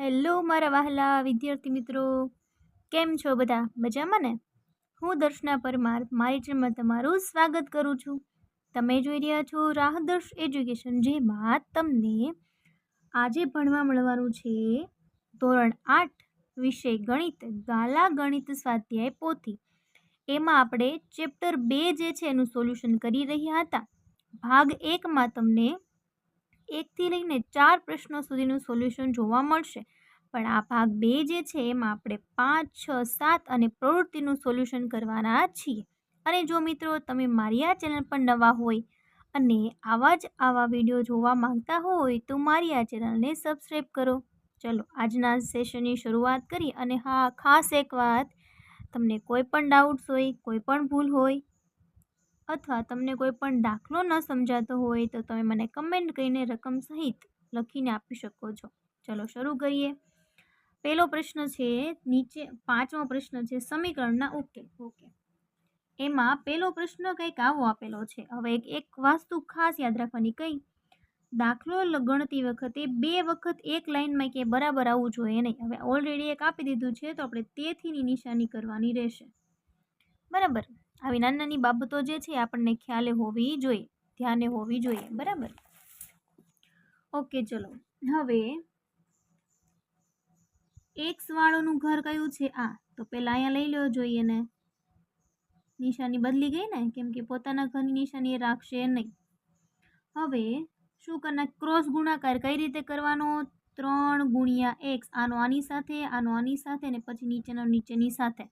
Hello મારા વહાલા વિદ્યાર્થી મિત્રો. કેમ છો બધા? મજામાં ને? હું દર્શના પરમાર. મારી ચેનલમાં તમારું સ્વાગત કરું છું. તમે જોઈ રહ્યા છો રાહદર્શ એજ્યુકેશન. જેમાં તમને આજે ભણવા મળવાનું છે. ધોરણ આઠ વિષય ગણિત ગાલા ગણિત સ્વાધ્યાય પોથી. એમાં આપણે ચેપ્ટર બે જે છે એનું સોલ્યુશન કરી રહ્યા હતા. ભાગ એકમાં તમને એકથી લઈને ચાર પ્રશ્નો સુધીનું સોલ્યુશન જોવા મળશે. પણ આ ભાગ બે જે છે, એમાં આપણે પાંચ, છ, સાત અને પ્રવૃત્તિનું સોલ્યુશન કરવાના છીએ. અને જો મિત્રો તમે મારી આ ચેનલ પર નવા હોય અને આવા જ આવા વીડિયો જોવા માંગતા હોય, તો મારી આ ચેનલને સબસ્ક્રાઈબ કરો. ચલો, આજના સેશનની શરૂઆત કરી અને હા, ખાસ એક વાત, તમને કોઈ પણ ડાઉટ્સ હોય, કોઈ પણ ભૂલ હોય અથવા તમને કોઈ પણ દાખલો ન સમજાતો હોય તો તમે મને કમેન્ટ કરીને રકમ સહિત લખીને આપી શકો છો. ચલો શરૂ કરીએ. પહેલો પ્રશ્ન છે, નીચે પાંચમો પ્રશ્ન છે, સમીકરણના ઉકેલ. ઓકે. એમાં પહેલો પ્રશ્ન કંઈક આવો આપેલો છે. હવે એક એક વાસ્તુ ખાસ યાદ રાખવાની. કઈ? દાખલો ગણતી વખતે બે વખત એક લાઇનમાં કે બરાબર આવવું જોઈએ નહીં. હવે ઓલરેડી એક આપી દીધું છે, તો આપણે તેથીની નિશાની કરવાની રહેશે. બરાબર? આવી નાની નાની બાબતો જે છે આપણને ખ્યાલે હોવી જોઈએ, ધ્યાને હોવી જોઈએ, બરાબર? ઓકે, ચલો. હવે એક્સ વાળોનું ઘર કયું છે? આ. તો પહેલાં અહીંયા લઈ લેવો જોઈએ ને નિશાની બદલી ગઈ ને? કેમ કે પોતાના ઘરની નિશાની રાખશે નહીં. હવે શું કરના? ક્રોસ ગુણાકાર કઈ રીતે કરવાનો? ત્રણ ગુણ્યા એક્સ આનો આની સાથે, આનો આની સાથે ને પછી નીચેનો, નીચેની સાથે.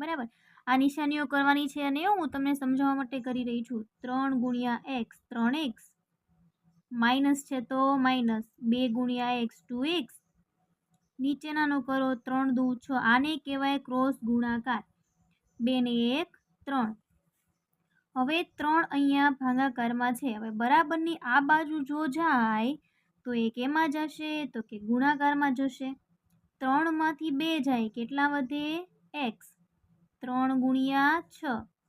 બરાબર? આ નિશાનીઓ કરવાની છે અને હું તમને સમજાવવા માટે કરી રહી છું. ત્રણ ગુણ્યા એક્સ ત્રણ એક્સ માઇનસ છે તો માઇનસ. બે ગુણ્યા એક્સ ટુ એક્સ નીચેનાનો કરો ત્રણ દુ છ. આને કહેવાય ક્રોસ ગુણાકાર. બે ને એક ત્રણ. હવે ત્રણ અહીંયા ભાગાકારમાં છે. હવે બરાબરની આ બાજુ જો જાય તો એક એમાં જશે, તો કે ગુણાકારમાં જશે. ત્રણમાંથી બે જાય, કેટલા વધે? એક્સ ત્રણ ગુણ્યા છ.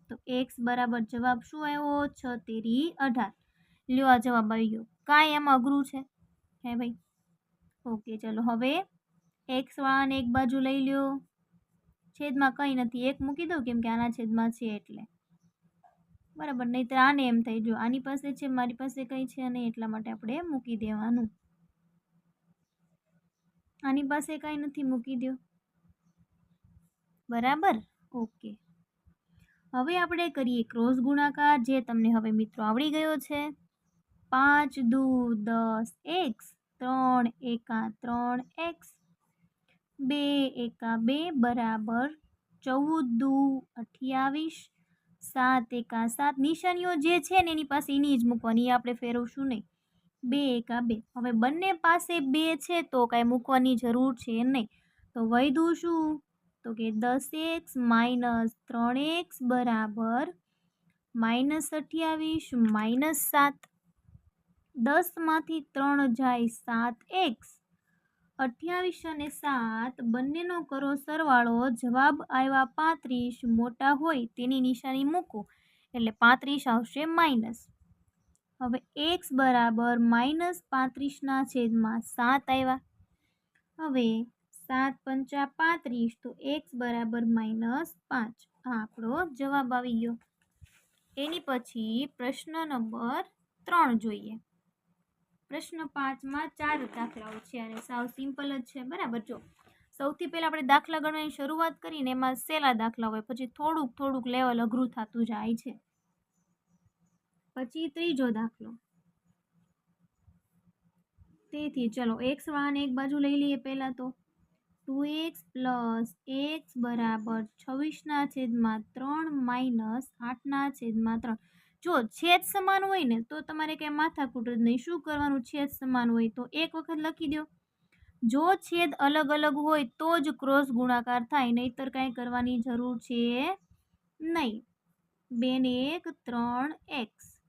તો એક્સ બરાબર જવાબ શું આવ્યો? છ તેરી અઢાર. લ્યો આ જવાબ આવી ગયો. કાંઈ એમાં અઘરું છે? હે ભાઈ? ઓકે, ચલો હવે એક્સ વાળાને એક બાજુ લઈ લ્યો. છેદમાં કંઈ નથી. એક મૂકી દઉં કેમ કે આના છેદમાં છે એટલે. બરાબર, નહીંતર આને એમ થઈ જો આની પાસે છે, મારી પાસે કંઈ છે નહીં, એટલા માટે આપણે મૂકી દેવાનું. આની પાસે કંઈ નથી, મૂકી દો બરાબર? ઓકે. હવે આપણે કરીએ ક્રોસ ગુણાકાર, જે તમને હવે મિત્રો આવડી ગયો છે. પાંચ દુ દસ એક્સ, ત્રણ એકા ત્રણ એક્સ, બે એકા બે બરાબર ચૌદ દુ અઠ્યાવીસ, સાત એકા સાત. નિશાનીઓ જે છે ને એની પાસે એની જ મૂકવાની આપણે ફેરવશું નહીં. બે એકા બે. હવે બંને પાસે બે છે તો કાંઈ મૂકવાની જરૂર છે નહીં. તો વૈધું શું? તો કે દસ એક્સ માઇનસ ત્રણ એક્સ બરાબર માઇનસ અઠ્યાવીસ માઇનસ સાત. દસમાંથી ત્રણ જાય સાત એક્સ. અઠ્યાવીસ અને સાત બંનેનો કરો સરવાળો જવાબ આવ્યા પાંત્રીસ મોટા હોય તેની નિશાની મૂકો એટલે પાંત્રીસ આવશે માઇનસ. હવે એક્સ બરાબર માઇનસ પાંત્રીસના છેદમાં સાત આવ્યા. હવે સાત પંચા પાંત્રીસ તો એક્સ બરાબર માઇનસ પાંચ. આ આપણો જવાબ આવી ગયો. એની પછી પ્રશ્ન નંબર ત્રણ જોઈએ. પ્રશ્ન પાંચમાં ચાર દાખલાઓ છે અને સાવ સિમ્પલ જ છે, બરાબર? જો, સૌથી પહેલાં આપણે દાખલા ગણવાની શરૂઆત કરીને એમાં સહેલા દાખલા હોય, પછી થોડુંક થોડુંક લેવલ અઘરું થતું જાય છે. પછી ત્રીજો દાખલો. તેથી, ચલો, એક્સ વાહન એક બાજુ લઈ લઈએ પહેલાં તો. ટુ એક્સ પ્લસ એક્સ બરાબર છવ્વીસના છેદમાં ત્રણ માઇનસ આઠના છેદમાં ત્રણ. જો છેદ સમાન હોય ને, તો તમારે કંઈ માથાકૂટ જ નહીં. શું કરવાનું છેદ સમાન હોય તો એક વખત લખી દો. જો છેદ અલગ અલગ હોય તો જ ક્રોસ ગુણાકાર થાય, નહીતર કાંઈ કરવાની જરૂર છે નહીં. બે ને એક, ત્રણ એક્સ.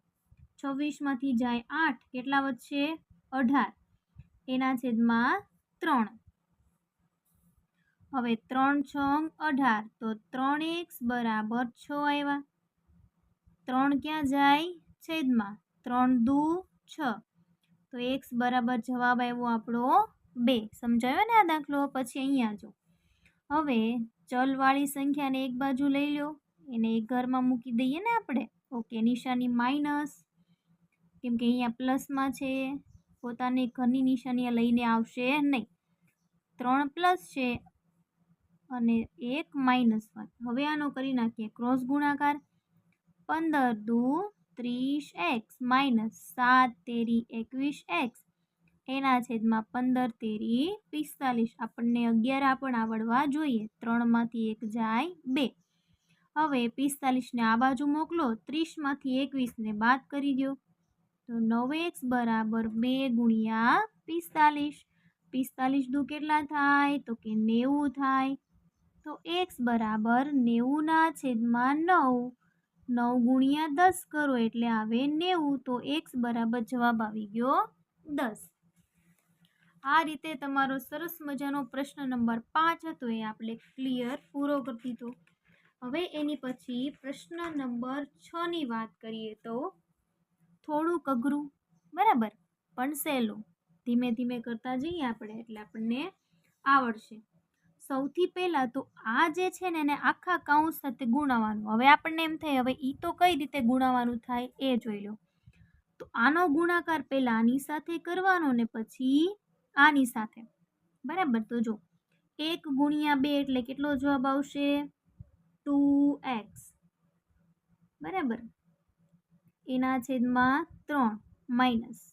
છવ્વીસમાંથી જાય આઠ. કેટલા વધશે? અઢાર. એના છેદમાં ત્રણ. હવે ત્રણ છ અઢાર, તો ત્રણ એક્સ બરાબર છ આવ્યા. ત્રણ ક્યાં જાય? છેદમાં. ત્રણ દુ છ. તો એક્સ બરાબર જવાબ આવ્યો આપણો બે. સમજાયો ને આ દાખલો? પછી અહીંયા જો. હવે ચલવાળી સંખ્યાને એક બાજુ લઈ લો એને એક ઘરમાં મૂકી દઈએ ને આપણે. ઓકે, નિશાની માઇનસ, કેમ કે અહીંયા પ્લસમાં છે. પોતાની ઘરની નિશાની લઈને આવશે નહીં. ત્રણ પ્લસ છે અને એક માઇનસ વન હવે આનો કરી નાખીએ. ક્રોસ ગુણાકાર પંદર દુ ત્રીસ એક્સ. માઇનસ સાત તેરી એકવીસ એક્સ. એના છેદમાં પંદર તેરી પિસ્તાલીસ. આપણને અગિયાર પણ આવડવા જોઈએ. ત્રણમાંથી એક જાય બે. હવે પિસ્તાલીસને આ બાજુ મોકલો. ત્રીસમાંથી એકવીસને બાદ કરી દો તો નવ એક્સ બરાબર બે ગુણ્યા પિસ્તાલીસ. પિસ્તાલીસ દુ કેટલા થાય? તો કે નેવું થાય. તો એક્સ બરાબર નેવુંના છેદમાં નવ. નવ ગુણ્યા દસ કરો એટલે આવે નેવું. તો એક્સ બરાબર જવાબ આવી ગયો દસ. આ રીતે તમારો સરસ મજાનો પ્રશ્ન નંબર પાંચ હતો એ આપણે ક્લિયર પૂરો કરી દીધો. હવે એની પછી પ્રશ્ન નંબર છની વાત કરીએ તો થોડુંક અઘરું, બરાબર? પણ સહેલું. ધીમે ધીમે કરતા જઈએ આપણે એટલે આપણને આવડશે. સૌથી પહેલાં તો આ જે છે ને એને આખા કાઉન્સ સાથે ગુણાવવાનું હવે આપણને એમ થાય, હવે એ તો કઈ રીતે ગુણાવવાનું થાય એ જોઈ લો. તો આનો ગુણાકાર પહેલાં આની સાથે કરવાનો ને પછી આની સાથે. બરાબર? તો જો, એક ગુણ્યા બે એટલે કેટલો જવાબ આવશે? Two X. બરાબર? એના છેદમાં ત્રણ માઇનસ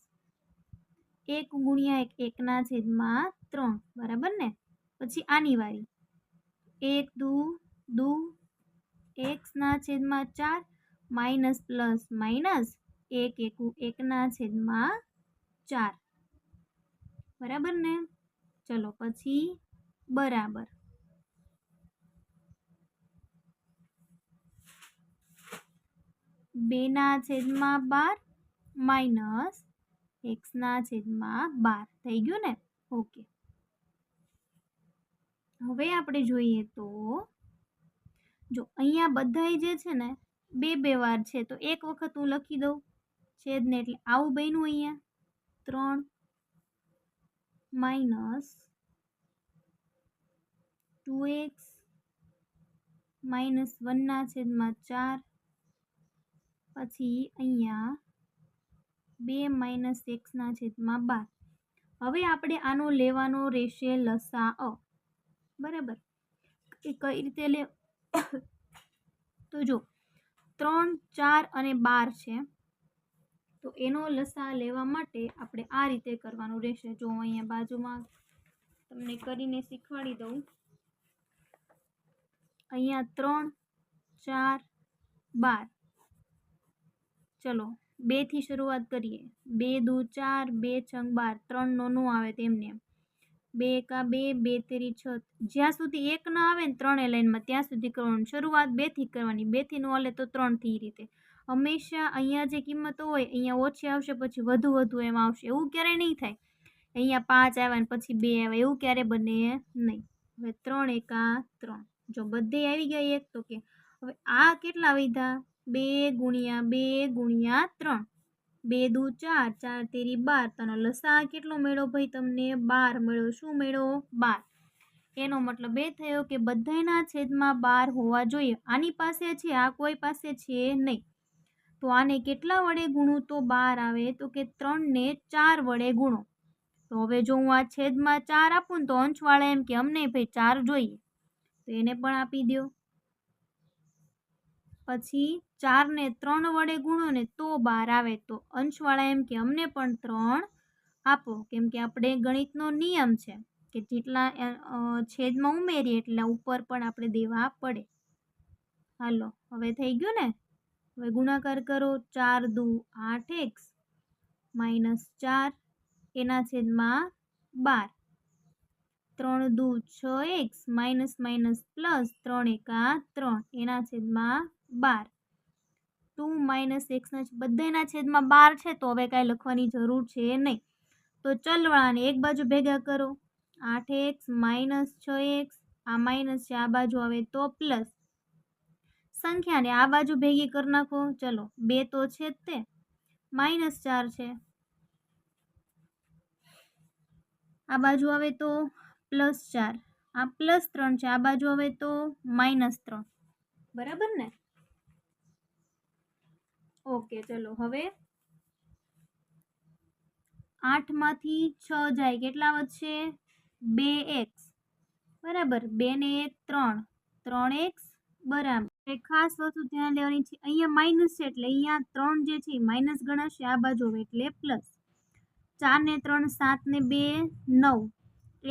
એક ગુણ્યા એક, એકના છેદમાં ત્રણ. બરાબર ને? પછી આની વારી. એક, દુ દુ એક્સના છેદમાં ચાર, માઇનસ પ્લસ માઇનસ એક એકુ એકના છેદમાં ચાર. બરાબર ને? ચલો પછી બરાબર. બેના છેદમાં બાર, માઇનસ એક્સના છેદમાં બાર. થઈ ગયું ને? ઓકે. હવે આપણે જોઈએ તો, જો અહીંયા બધાય જે છે ને, બે બે વાર છે, તો એક વખત હું લખી દઉં. છેદને એટલે આવું બન્યું અહીંયા. ત્રણ માઇનસ ટુ એક્સ માઇનસ વનના છેદમાં ચાર. પછી અહીંયા બે માઇનસ એક્સના છેદમાં બાર. હવે આપણે આનો લેવાનો રહેશે લસા અ. બરાબર. એ કઈ રીતે લે? તો જો, ત્રણ, ચાર અને બાર છે. તો એનો લસા લેવા માટે આપણે આ રીતે કરવાનું રહેશે. જો અહીંયા બાજુમાં તમને કરીને શીખવાડી દઉં. અહીંયા ત્રણ, ચાર, બાર. ચલો બેથી શરૂઆત કરીએ. બે દુ ચાર, બે છંગ બાર. ત્રણનો નો આવે તેમને. બે એકા બે બે તેરી છ. જ્યાં સુધી એક ન આવે ને ત્રણે લાઈનમાં, ત્યાં સુધી કરવાનું. શરૂઆત બેથી કરવાની. બેથી ન હાલે તો ત્રણથી રીતે. હંમેશા અહીંયા જે કિંમતો હોય, અહીંયા ઓછી આવશે, પછી વધુ વધુ એમ આવશે. એવું ક્યારેય નહીં થાય. અહીંયા પાંચ આવ્યા ને પછી બે આવ્યા. એવું ક્યારે બને નહીં. હવે ત્રણ એકા ત્રણ. જો બધે આવી ગયા એક, તો કે હવે આ કેટલા વધ્યા બે ગુણ્યા બે ગુણ્યા ત્રણ. બે દુ ચાર ચાર તેરી બાર, તનો લસા કેટલો મેળો ભાઈ તમને? બાર મેળો. શું મેળો? બાર. એનો મતલબ એ થયો કે બધાના છેદમાં બાર હોવા જોઈએ. આની પાસે છે? આ કોઈ પાસે છે નહીં. તો આને કેટલા વડે ગુણું? તો બાર આવે તો કે ત્રણને ચાર વડે ગુણો. તો હવે જો હું આ છેદમાં ચાર આપું ને તો અંશવાળા એમ કે અમને ભાઈ ચાર જોઈએ. તો એને પણ આપી દો પછી ચારને ત્રણ વડે ગુણો ને તો બાર આવે. તો અંશવાળા એમ કે, અમને પણ ત્રણ આપો. કેમ કે આપણે ગણિતનો નિયમ છે કે જેટલા છેદમાં ઉમેરીએ એટલા ઉપર પણ આપણે દેવા પડે. હાલો, હવે થઈ ગયું ને? હવે ગુણાકાર કરો. ચાર દુ આઠ એક્સ માઇનસ ચાર, એના છેદમાં બાર. ત્રણ દુ છ એક્સ માઇનસ માઇનસ પ્લસ ત્રણ એકા ત્રણ, એના છેદમાં બાર. ટુ માઇનસ એક્સના બધાના છેદમાં બાર છે, તો હવે કાંઈ લખવાની જરૂર છે નહીં. તો ચલવાળાને એક બાજુ ભેગા કરો. આઠ એક્સ માઇનસ છ એક્સ આ માઇનસ છે, આ બાજુ આવે તો પ્લસ. સંખ્યાને આ બાજુ ભેગી કરી નાખો. ચલો, બે તો છે જ તે. માઇનસ ચાર છે. આ બાજુ આવે તો પ્લસ ચાર. આ પ્લસ ત્રણ છે, આ બાજુ આવે તો માઇનસ ત્રણ. બરાબર ને? ઓકે, ચલો હવે આઠમાંથી છ જાય, કેટલા વધશે? બે એક્સ, બરાબર, બે ને એક, ત્રણ ત્રણ એક્સ, બરાબર. ખાસ વસ્તુ ધ્યાન લેવાની છે, અહીંયા માઇનસ છે એટલે અહીંયા ત્રણ જે છે માઇનસ ગણાશે, આ બાજુ એટલે પ્લસ ચાર ને ત્રણ, સાત ને બે, નવ.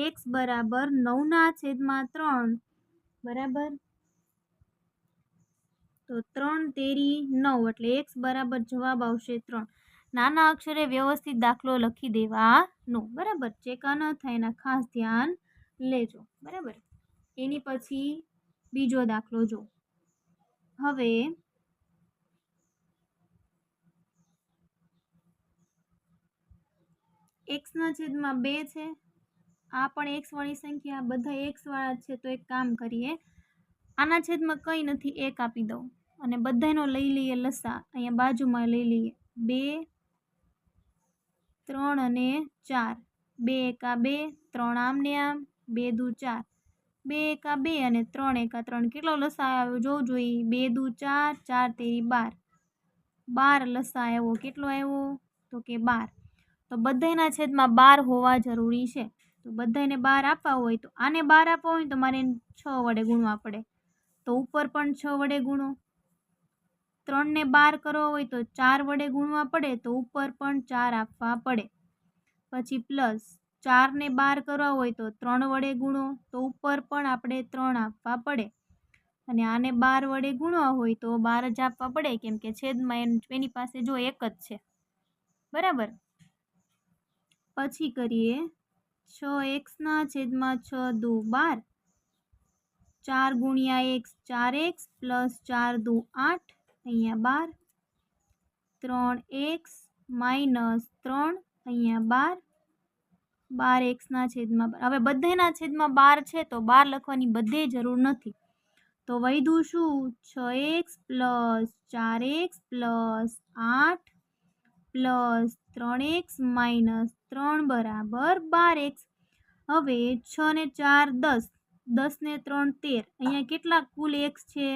એક્સ બરાબર નવના છેદમાં ત્રણ, બરાબર? તો ત્રણ તેરી નવ એટલે એક્સ બરાબર જવાબ આવશે ત્રણ. નાના અક્ષરે વ્યવસ્થિત દાખલો લખી દેવાનો બરાબર? ચેકા ન થાય એના ખાસ ધ્યાન લેજો. બરાબર? એની પછી બીજો દાખલો જો. હવે એક્સના છેદમાં બે છે. આ પણ એક્સ વાળી સંખ્યા બધા એક્સ વાળા છે. તો એક કામ કરીએ. આના છેદમાં કંઈ નથી, એક આપી દઉં. અને બધાનો લઈ લઈએ લસા. અહીંયા બાજુમાં લઈ લઈએ. બે, ત્રણ અને ચાર. બે એકા બે, ત્રણ આમ ને આમ. બે દુ ચાર. બે એકા બે અને ત્રણ એકા ત્રણ. કેટલો લસા આવ્યો જોવું જોઈએ. બે દુ ચાર ચાર તેરી બાર. બાર લસા આવ્યો. કેટલો આવ્યો? તો કે બાર. તો બધાના છેદમાં બાર હોવા જરૂરી છે. તો બધાને બાર આપવા હોય તો આને બાર આપવા હોય તો મારે છ વડે ગુણવા પડે. તો ઉપર પણ છ વડે ગુણો. ત્રણને બાર કરવો હોય તો ચાર વડે ગુણવા પડે તો ઉપર પણ ચાર આપવા પડે. પછી પ્લસ ચારને બાર કરવા હોય તો ત્રણ વડે ગુણો તો ઉપર પણ આપણે ત્રણ આપવા પડે. અને આને બાર વડે ગુણવા હોય તો બાર જ આપવા પડે, કેમ કે છેદમાં એની પાસે જો એક જ છે. બરાબર? પછી કરીએ. છ એક્સના છેદમાં છ દુ બાર. ચાર ગુણ્યા એક્સ ચાર એક્સ પ્લસ ચાર દુ આઠ. અહીંયા બાર. ત્રણ એક્સ માઇનસ ત્રણ અહીંયા બાર. બાર એક્સના છેદમાં બાર. હવે બધેના છેદમાં બાર છે તો બાર લખવાની બધે જરૂર નથી. તો વૈધું શું? છ એક્સ પ્લસ ચાર એક્સ પ્લસ આઠ પ્લસ ત્રણ એક્સ માઇનસ ત્રણ બરાબર બાર એક્સ. હવે છ ને ચાર દસ. દસ ને ત્રણ તેર. અહીંયા કેટલા કુલ એક્સ છે?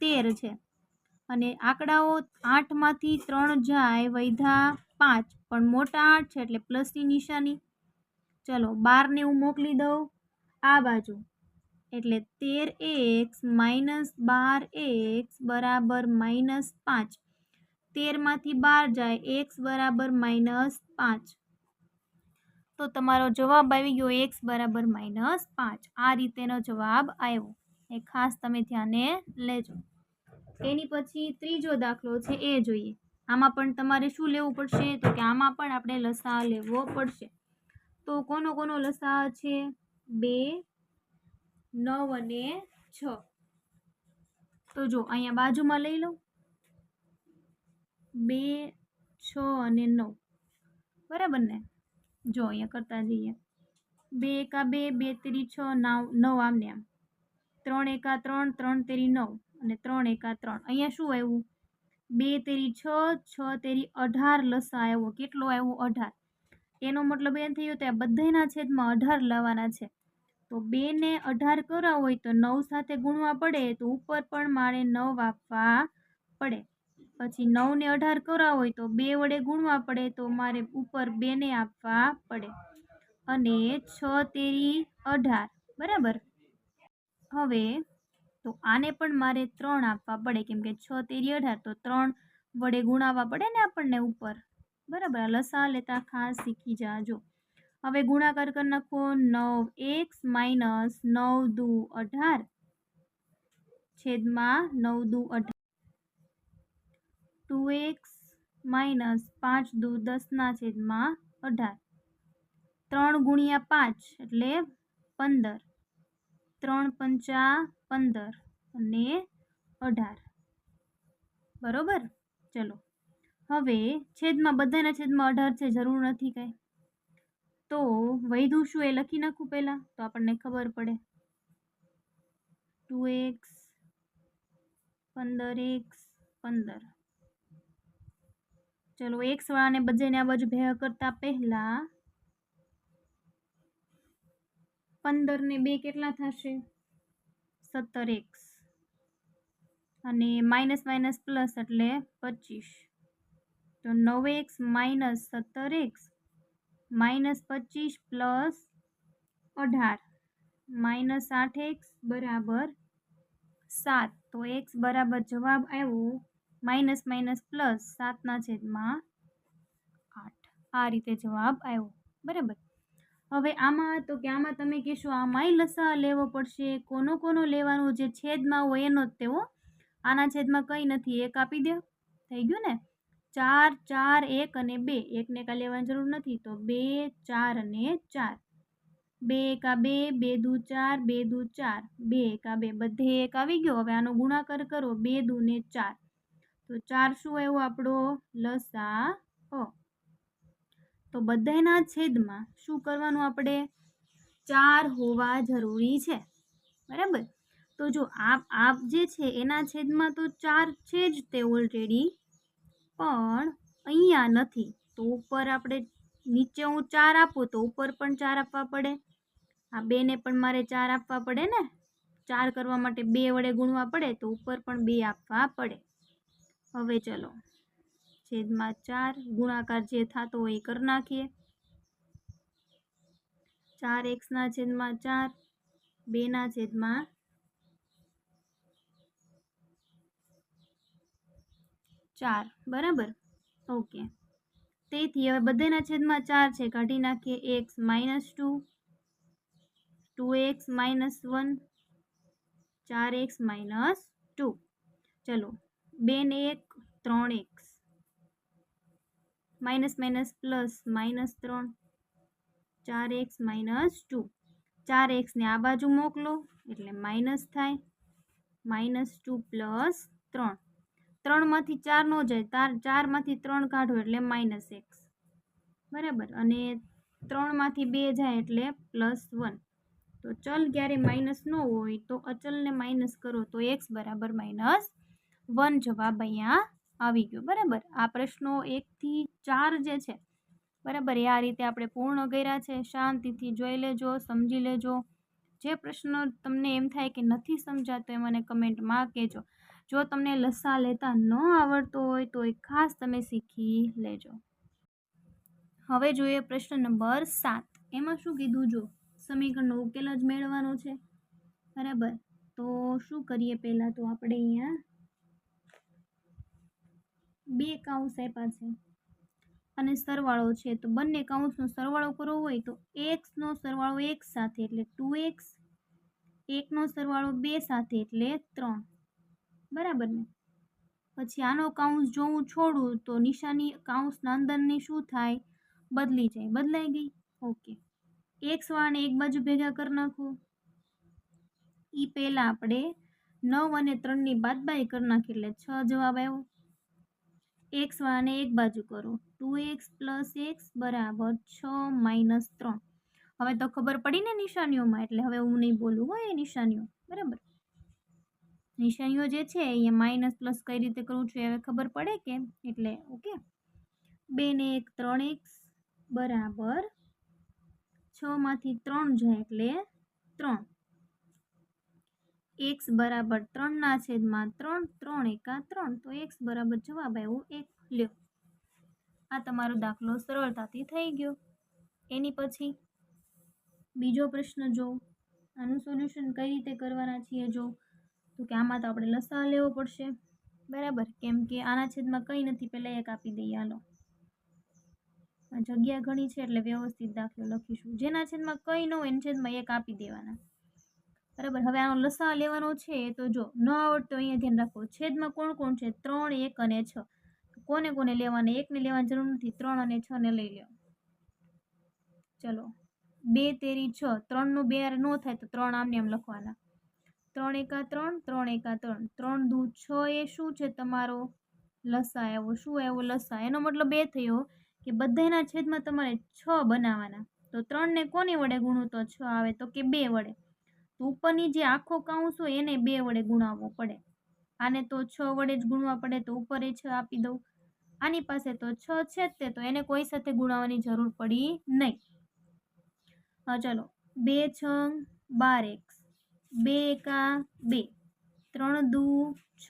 તેર છે. અને આંકડાઓ આઠમાંથી ત્રણ જાય વૈધા પાંચ, પણ મોટા આઠ છે એટલે પ્લસની નિશાની. ચલો બારને હું મોકલી દઉં. આ બાજુ. એટલે તેર એક્સ માઇનસ બાર એક્સ બરાબર માઇનસ પાંચ. તેરમાંથી બાર જાય એક્સ બરાબર માઇનસ પાંચ. તો તમારો જવાબ આવી ગયો એક્સ બરાબર માઇનસ પાંચ. આ રીતેનો જવાબ આવ્યો. એ ખાસ તમે ધ્યાને લેજો. એની પછી ત્રીજો દાખલો છે એ જોઈએ. આમાં પણ તમારે શું લેવું પડશે? તો કે આમાં પણ આપણે લસા લેવો પડશે. તો કોનો કોનો લસા છે? બે, નવ અને છ. તો જો, અહીંયા બાજુમાં લઈ લઉં. બે, છ અને નવ. બરાબર ને? જો, અહીંયા કરતા જઈએ. બે એકા બે બે તેરી છ, નવ નવ આમને આમ. ત્રણ એકા ત્રણ ત્રણ તેરી નવ. અને ત્રણ એકા ત્રણ. અહીંયા શું આવ્યું? બે તેરી છ છ તેરી અઢાર લસા આવ્યો. કેટલો આવ્યો? અઢાર. એનો મતલબ એમ થયો કે આ બધાના છેદમાં અઢાર લાવવાના છે. તો બેને અઢાર કરવા હોય તો નવ સાથે ગુણવા પડે તો ઉપર પણ મારે નવ આપવા પડે. પછી નવને અઢાર કરવા હોય તો બે વડે ગુણવા પડે તો મારે ઉપર બેને આપવા પડે. અને છ તેરી અઢાર. બરાબર? હવે તો આને પણ મારે ત્રણ આપવા પડે, કેમ કે છ તેરી અઢાર, તો ત્રણ વડે ગુણાવવા પડે ને આપણને ઉપર. બરાબર લસા લેતા ખાસ શીખી જાજો. હવે ગુણાકાર કરી નાખો નવ એક્સ માઇનસ નવ દુ અઢાર છેદમાં નવ દુ અઢાર. ટુ એક્સ માઇનસ પાંચ દુ દસના છેદમાં અઢાર. ત્રણ ગુણ્યા પાંચ એટલે પંદર. ત્રણ પંચા પંદર અને અઢાર. બરોબર? ચલો. હવે છેદમાં બધાના છેદમાં અઢાર છે, જરૂર નથી કાંઈ. તો વૈધું શું એ લખી નાખું પહેલાં? તો આપણને ખબર પડે. ટુ એક્સ પંદર એક્સ પંદર. ચલો એક્સવાળાને બધાને આ બાજુ ભેગા કરતાં પહેલાં પંદર ને બે કેટલા થશે? સત્તર એક્સ. અને માઇનસ માઇનસ પ્લસ એટલે પચીસ. તો નવ એક્સ માઇનસ સત્તર એક્સ માઇનસ પચીસ પ્લસ અઢાર. માઇનસ આઠ એક્સ બરાબર સાત. તો એક્સ બરાબર જવાબ આવ્યો માઇનસ માઇનસ પ્લસ સાતના છેદમાં આઠ. આ રીતે જવાબ આવ્યો. બરાબર? હવે આમાં તો કે આમાં તમે કહેશો આમાંય લસા લેવો પડશે, કોનો કોનો લેવાનું જે છેદમાં હોય એનો જ તેવો આના છેદમાં કંઈ નથી, એક આપી દો. થઈ ગયું ને? ચાર ચાર, એક અને બે. એકને કાં લેવાની જરૂર નથી. તો બે, ચાર અને ચાર. બે એકા બે બે દુ ચાર, બે દુ ચાર. બે એકા બે. બધે એક આવી ગયો. હવે આનો ગુણાકાર કરો. બે દુ ને ચાર. તો ચાર શું આવ્યો આપણો? લસા અ તો બધાના છેદમાં શું કરવાનું આપણે? ચાર હોવા જરૂરી છે. બરાબર? તો જો આપ આપ જે છે એના છેદમાં તો ચાર છે જ તે ઓલરેડી પણ અહીંયા નથી. તો ઉપર આપણે નીચે હું ચાર આપું તો ઉપર પણ ચાર આપવા પડે. આ બેને પણ મારે ચાર આપવા પડે ને? ચાર કરવા માટે બે વડે ગુણવા પડે તો ઉપર પણ બે આપવા પડે. હવે ચલો. છેદમાં ચાર ગુણાકાર જે થતો હોય એ કરી નાખીએ. ચાર એક્સના છેદમાં ચાર, બેના છેદમાં ચાર. બરાબર? ઓકે. તેથી હવે બધાના છેદમાં ચાર છે. કાઢી નાખીએ X minus two two X minus one, ચાર એક્સ માઇનસ ટુ. ચલો બે એક, ત્રણ X. Minus minus plus minus ત્રણ. ચાર એક્સ માઇનસ ટુ ચાર એક્સને આ બાજુ મોકલો, એટલે માઇનસ થાય. માઇનસ ટુ પ્લસ ત્રણ. ત્રણમાંથી ચાર ન જાય, તાર, ચારમાંથી ત્રણ કાઢો એટલે માઇનસ એક્સ. બરાબર? અને ત્રણમાંથી બે જાય એટલે પ્લસ વન તો ચલ ક્યારે માઇનસ ન હોય તો અચલને માઇનસ કરો, તો એક્સ બરાબર માઇનસ વન જવાબ અહીંયા આવી ગયો. બરાબર? આ પ્રશ્નો એકથી ચાર જે છે, બરાબર, એ આ રીતે આપણે પૂર્ણ કર્યા છે. શાંતિથી જોઈ લેજો, સમજી લેજો. જે પ્રશ્નો તમને એમ થાય કે નથી સમજાતો, એ મને કમેન્ટમાં કહેજો. જો તમને લસા લેતા ન આવડતો હોય, તો એ ખાસ તમે શીખી લેજો. હવે જોઈએ પ્રશ્ન નંબર સાત. એમાં શું કીધું જો? સમીકરણનો ઉકેલ જ મેળવવાનો છે. બરાબર? તો શું કરીએ પહેલાં? તો આપણે અહીંયા બે કાઉન્સ આપ્યા છે. અને સરવાળો છે, તો બંને કાઉન્સનો સરવાળો કરવો હોય તો એક્સનો સરવાળો એક સાથે એટલે ટુ એક્સ એકનો સરવાળો બે સાથે એટલે ત્રણ. બરાબર ને? પછી આનો કાઉન્સ જો હું છોડું તો નિશાની કાઉન્સના અંદરની શું થાય? બદલી જાય, બદલાઈ ગઈ. ઓકે એક્સ વાળાને એક બાજુ ભેગા કરી નાખો. એ પહેલાં આપણે નવ અને ત્રણની બાદબાઈ કરી નાખી એટલે છ જવાબ આવ્યો. એક્સ વાળાને એક બાજુ કરો. ટુ એક્સ પ્લસ એક્સ બરાબર છ માઇનસ ત્રણ. હવે તો ખબર પડી ને નિશાનીઓમાં, એટલે હવે હું નહીં બોલું હોય એ નિશાનીઓ, બરાબર? નિશાનીઓ જે છે અહીંયા માઇનસ પ્લસ કઈ રીતે કરવું છે હવે ખબર પડે કે? એટલે, ઓકે? બે ને એક, ત્રણ એક્સ બરાબર છમાંથી ત્રણ જાય એટલે ત્રણ. એક્સ બરાબર ત્રણના છેદમાં ત્રણ ત્રણ એકા ત્રણ. તો એક્સ બરાબર જવાબ આવ્યો એક. લ્યો. આ તમારો દાખલો સરળતાથી થઈ ગયો. એની પછી બીજો પ્રશ્ન જો આનું સોલ્યુશન કઈ રીતે કરવાના છીએ જો? તો કે આમાં તો આપણે લસા લેવો પડશે. બરાબર? કેમ કે આના છેદમાં કંઈ નથી. પહેલાં એક આપી દઈએ. હાલો. જગ્યા ઘણી છે એટલે વ્યવસ્થિત દાખલો લખીશું. જેના છેદમાં કંઈ ન હોય એના છેદમાં એક આપી દેવાના. બરાબર? હવે આનો લસા લેવાનો છે તો જો, ન આવડતો અહીંયા ધ્યાન રાખો. છેદમાં કોણ કોણ છે? ત્રણ, એક અને છ. કોને કોને લેવાના? એકને લેવાની જરૂર નથી. ત્રણ અને છ ને લઈ લો ચલો. બે, તેરી, છ. ત્રણનું બે ન થાય તો ત્રણ આમને એમ લખવાના. ત્રણ એકા ત્રણ ત્રણ એકા ત્રણ. ત્રણ દુ છ એ શું છે તમારો? લસા આવ્યો શું? આવ્યો લસા એનો મતલબ એ થયો કે બધાના છેદમાં તમારે છ બનાવવાના તો ત્રણને કોની વડે ગુણું તો છ આવે? તો કે બે વડે. તો ઉપરની જે આખો કાઉન્સ હોય એને બે વડે ગુણાવવો પડે. આને તો છ વડે જ ગુણવા પડે તો ઉપર એ છ આપી દઉં. આની પાસે તો છ છે જ તે, તો એને કોઈ સાથે ગુણાવવાની જરૂર પડી નહીં. હા ચલો. બે છ બાર એક્સ. બે એકા બે. ત્રણ દુ, છ.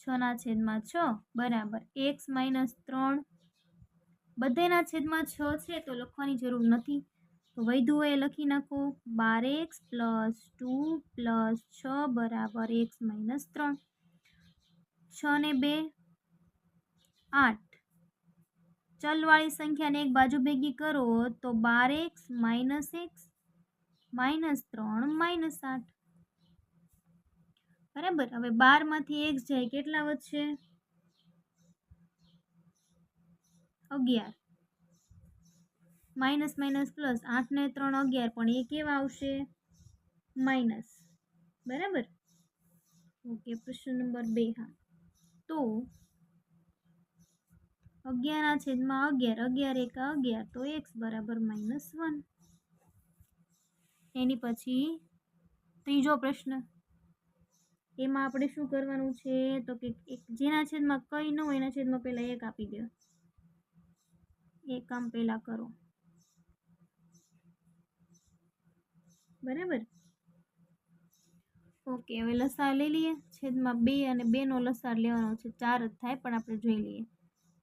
છના છેદમાં છ, બરાબર. એક્સ માઇનસ ત્રણ. બધાના છેદમાં છ છે તો લખવાની જરૂર નથી. તો વૈધું એ લખી નાખો. બાર એક્સ પ્લસ ટુ પ્લસ છ બરાબર એક્સ માઇનસ ત્રણ. છ ને બે, આઠ. ચલવાળી સંખ્યાને એક બાજુ ભેગી કરો તો બાર એક્સ માઇનસ એક્સ માઇનસ ત્રણ માઇનસ આઠ. બરાબર? હવે બારમાંથી એક્સ જાય કેટલા વધશે? અગિયાર. માઇનસ માઇનસ પ્લસ આઠ ને ત્રણ અગિયાર, પણ એ કેવા આવશે? માઇનસ. બરાબર? ઓકે, પ્રશ્ન નંબર બે, હા. તો અગિયારના છેદમાં અગિયાર અગિયાર એકા અગિયાર, તો એક્સ બરાબર માઇનસ વન. એની પછી ત્રીજો પ્રશ્ન. એમાં આપણે શું કરવાનું છે? તો કે જેના છેદમાં કંઈ ન હોય એના છેદમાં પહેલાં એક આપી દો. એક કામ પહેલાં કરો. બરાબર? ઓકે, હવે લસાર લઈ લઈએ. છેદમાં બે અને બેનો લસાર લેવાનો છે. ચાર જ થાય, પણ આપણે જોઈ લઈએ.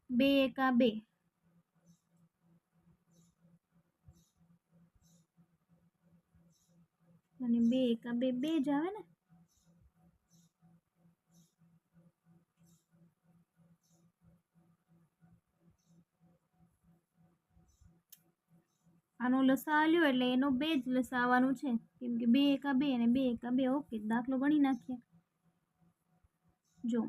બે એકા બે. અને બે એકા બે બે જ આવે ને? આનો લસા આલ્યો એટલે એનો બે જ લસા આવવાનું છે. કેમ કે બે એકા બે અને બે એકા બે, ઓકે, દાખલો ગણી નાખીએ. જો,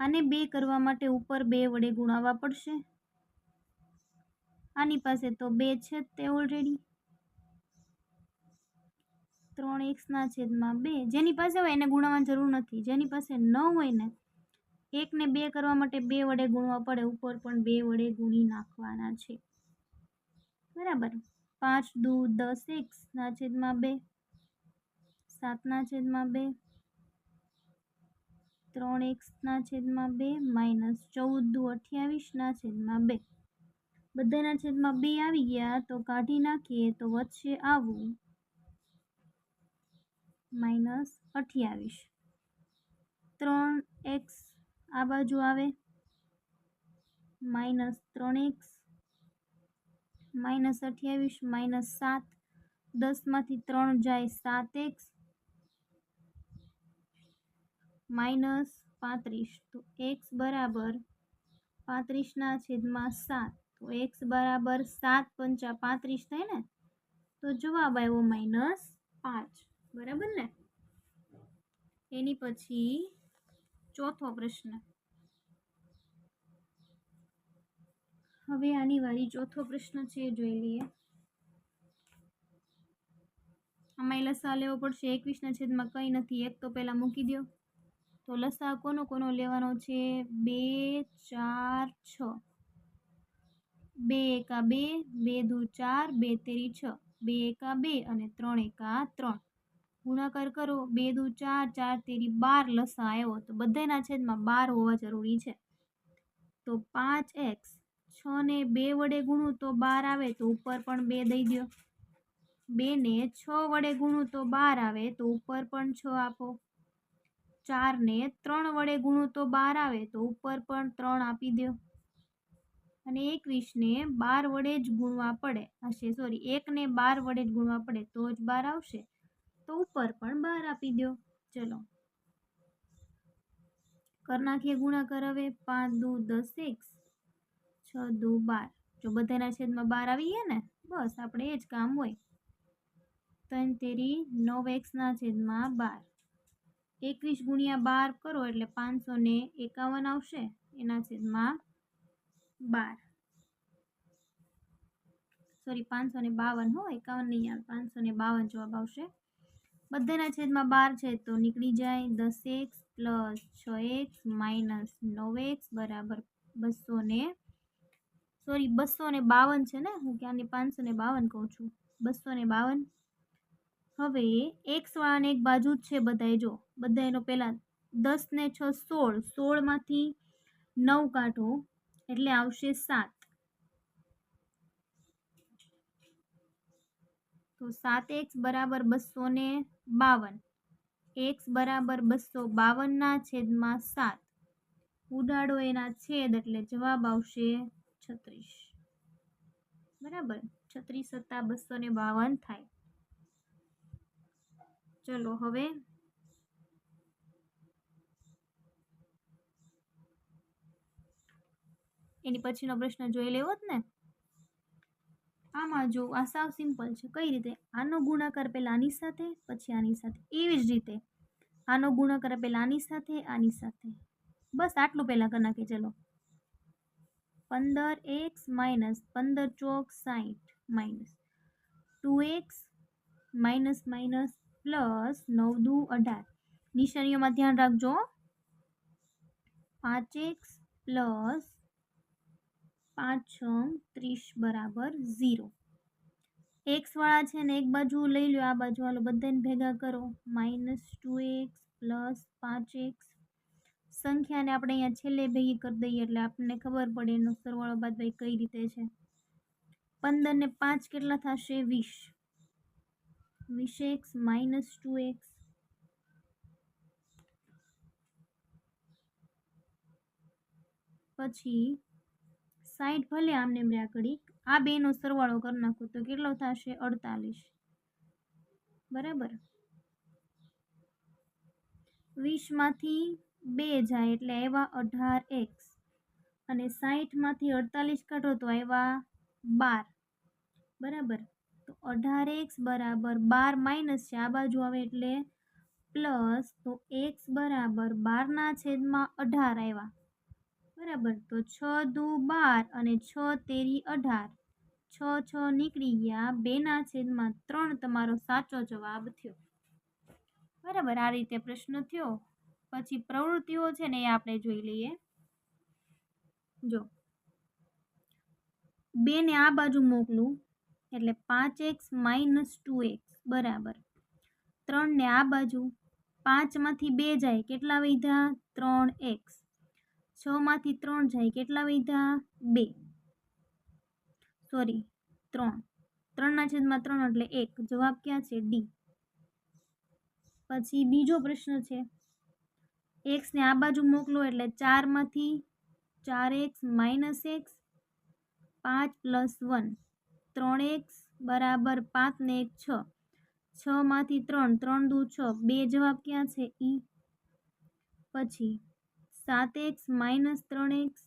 આને બે કરવા માટે ઉપર બે વડે ગુણાવવા પડશે. આની પાસે તો બે છે તે ઓલરેડી ત્રણ એક્સના છેદમાં બે, જેની પાસે હોય એને ગુણાવવાની જરૂર નથી. જેની પાસે ન હોય ને, એકને બે કરવા માટે બે વડે ગુણવા પડે. ઉપર પણ બે વડે ગુણી નાખવાના છે. બરાબર. પાંચ દુ, દસ એક્સના છેદમાં બે. સાતના છેદમાં બે. ત્રણ એક્સના છેદમાં બે, માઇનસ ચૌદ દુ અઠ્યાવીસના છેદમાં બે. બધાના છેદમાં બે આવી ગયા, તો કાઢી નાખીએ, તો વચ્ચે આવું. માઇનસ અઠ્યાવીસ. ત્રણ એક્સ આ બાજુ આવે. માઇનસ ત્રણ એક્સ માઇનસ અઠ્યાવીસ માઇનસ સાત, દસમાંથી ત્રણ જાય સાત એક્સ માઇનસ પાંત્રીસ. તો એક્સ બરાબર પાંત્રીસના છેદમાં સાત. તો એક્સ બરાબર સાત પંચા પાંત્રીસ થાય ને, તો જવાબ આવ્યો માઇનસ પાંચ. બરાબર ને? એની પછી ચોથો પ્રશ્ન. હવે આની વારી ચોથો પ્રશ્ન છે, જોઈ લઈએ. આમાં લસા લેવો પડશે. એકવીસના છેદમાં કંઈ નથી. એક તો પહેલાં મૂકી દો તો લસા કોનો કોનો લેવાનો છે? બે, ચાર, છ. બે એકા બે બે દુ ચાર, બે તેરી છ. બે એકા બે અને ત્રણ એકા ત્રણ. ગુણાકાર કરો. બે દુ ચાર ચાર તેરી બાર લસા આવ્યો. તો બધાના છેદમાં બાર હોવા જરૂરી છે. તો પાંચ એક્સ છ ને બે વડે ગુણું તો બાર આવે તો ઉપર પણ બે દઈ દો બે ને છ વડે ગુણું તો બાર આવે તો ઉપર પણ છ આપો. ચાર ને ત્રણ વડે ગુણું તો બાર આવે તો ઉપર પણ ત્રણ આપી દો અને એકવીસને બાર વડે જ ગુણવા પડે. હશે સોરી એકને બાર વડે જ ગુણવા પડે તો જ બાર આવશે. તો ઉપર પણ બાર આપી દો ચલો. કર નાખીએ ગુણાકાર હવે. પાંચ દુ દસ એક્સ છ, દુ, બાર. જો બધાના છેદમાં બાર આવી ગયા ને, બસ આપણે એ જ કામ હોય. ત્રણ તેરી, નવ એક્સના છેદમાં બાર. એકવીસ ગુણ્યા બાર કરો એટલે પાંચસો ને એકાવન આવશે. એના છેદમાં બાર. સોરી પાંચસો ને બાવન હો, એકાવન નહીં આવે, પાંચસો ને બાવન જવાબ આવશે. બધાના છેદમાં બાર છે તો નીકળી જાય દસ એક્સ પ્લસ છ એક્સ માઇનસ નવ એક્સ બરાબર બસો ને સોરી બસો ને બાવન છે ને? હું ક્યાંની પાંચસો ને બાવન કહું છું? બસો ને બાવન? હવે એકસવાળાને એક બાજુ જ છે બધાએ જો. બધા એનો પહેલાં દસ ને છ સોળ. સોળમાંથી નવ કાઢો, એટલે આવશે સાત. તો સાત એક્સ બરાબર બસો ને બાવન. એક્સ બરાબર બસો બાવનના છેદમાં સાત. ઉડાડો એના છેદ એટલે જવાબ આવશે છત્રીસ. બરાબર? છત્રીસ સત્તા બસો ને બાવન થાય. ચલો હવે એની પછીનો પ્રશ્ન જોઈ લેવો જ ને? આમાં જો આ સાવ સિમ્પલ છે. કઈ રીતે? આનો ગુણાકાર પહેલા આની સાથે, પછી આની સાથે. એવી જ રીતે. આનો ગુણાકાર પહેલા આની સાથે આની સાથે. બસ આટલું પહેલાં કરી નાખીએ. ચલો. પંદર એક્સ માઇનસ પંદર ચોક સાઠ minus two X minus minus plus નવ દુ અઢાર. નિશાનીઓમાં ધ્યાન રાખજો. પાંચ એક્સ પ્લસ પાંચ ત્રીસ બરાબર ઝીરો. એક્સવાળા છે ને એક બાજુ લઈ લો આ બાજુ હાલો બધાને ભેગા કરો. માઇનસ ટુ એક્સ પ્લસ પાંચ એક્સ સંખ્યાને આપણે અહીંયા છેલ્લે ભેગી કરી દઈએ એટલે આપણને ખબર પડે એનો સરવાળો બાદ ભાઈ કઈ રીતે છે. પંદર ને પાંચ કેટલા થશે? વીસ. વીસ એક્સ માઇનસ ટુ એક્સ. પછી સાઈઠ ભલે આમને રહ્યા ઘડી આ બેનો સરવાળો કરી નાખો તો કેટલો થશે? અડતાલીસ. બરાબર? વીસમાંથી બે જાય એટલે આવ્યા અઢાર એક્સ. અને સાહીઠમાંથી અડતાલીસ કાઢો તો આવ્યા બાર. બરાબર? તો અઢાર એક્સ બરાબર બાર માઇનસ છે. આ બાજુ આવે એટલે પ્લસ તો એક્સ બરાબર બારના છેદમાં અઢાર આવ્યા. બરાબર? તો છ દુ બાર અને છ તેરી અઢાર. છ છ નીકળી ગયા. બેના છેદમાં ત્રણ તમારો સાચો જવાબ થયો. બરાબર? આ રીતે પ્રશ્ન થયો. પછી પ્રવૃત્તિઓ છે ને એ આપણે જોઈ લઈએ. જો. બેને આ બાજુ મોકલું, એટલે પાંચ એક્સ માઇનસ ટુ એક્સ, બરાબર. ત્રણને આ બાજુ પાંચમાંથી બે જાય, કેટલા વધ્યા ત્રણ એક્સ. છમાંથી ત્રણ જાય, કેટલા વધ્યા બે. સોરી, ત્રણ. ત્રણના છેદમાં ત્રણ એટલે એક. જવાબ ક્યાં છે? ડી. પછી બીજો પ્રશ્ન છે એક્સને આ બાજુ મોકલો એટલે ચારમાંથી ચાર એક્સ માઇનસ એક્સ પાંચ પ્લસ વન ત્રણ એક્સ બરાબર પાંચ ને એક છ. છમાંથી ત્રણ ત્રણ દુ છ, બે જવાબ ક્યાં છે? ઈ પછી સાત એક્સ માઇનસ ત્રણ એક્સ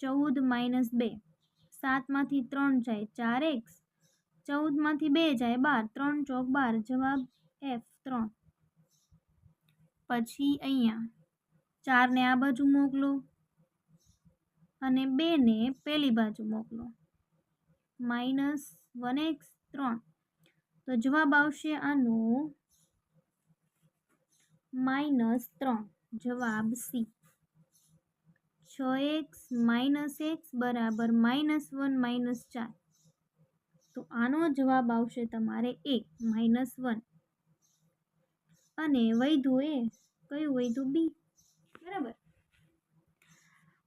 ચૌદ માઇનસ બે. સાતમાંથી ત્રણ જાય, ચાર એક્સ ચૌદમાંથી બે જાય, બાર, ત્રણ ચોક બાર, જવાબ એફ ત્રણ. પછી અહીંયા ચારને આ બાજુ મોકલો અને બેને પેલી બાજુ મોકલો. માઇનસ વન એક્સ ત્રણ. તો જવાબ આવશે આનો માઇનસ ત્રણ. જવાબ સી. છ એક્સ માઇનસ એક્સ બરાબર માઇનસ વન માઇનસ ચાર. તો આનો જવાબ આવશે તમારે એ માઇનસ વન. અને વૈધુ એ કયું વૈધુ બી. બરાબર?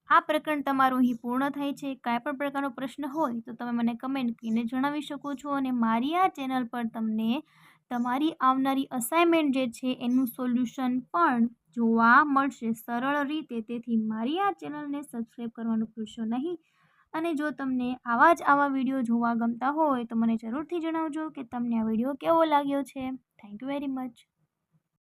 આ પ્રકરણ તમારું અહીં પૂર્ણ થાય છે. કાંઈ પણ પ્રકારનો પ્રશ્ન હોય તો તમે મને કમેન્ટ કરીને જણાવી શકો છો અને મારી આ ચેનલ પર તમને તમારી આવનારી અસાઇનમેન્ટ જે છે એનું સોલ્યુશન પણ જોવા મળશે સરળ રીતે. તેથી મારી આ ચેનલને સબસ્ક્રાઈબ કરવાનું ભૂલશો નહીં. અને જો તમને આવા જ આવા વીડિયો જોવા ગમતા હોય તો મને જરૂરથી જણાવજો કે તમને આ વીડિયો કેવો લાગ્યો છે. Thank you very much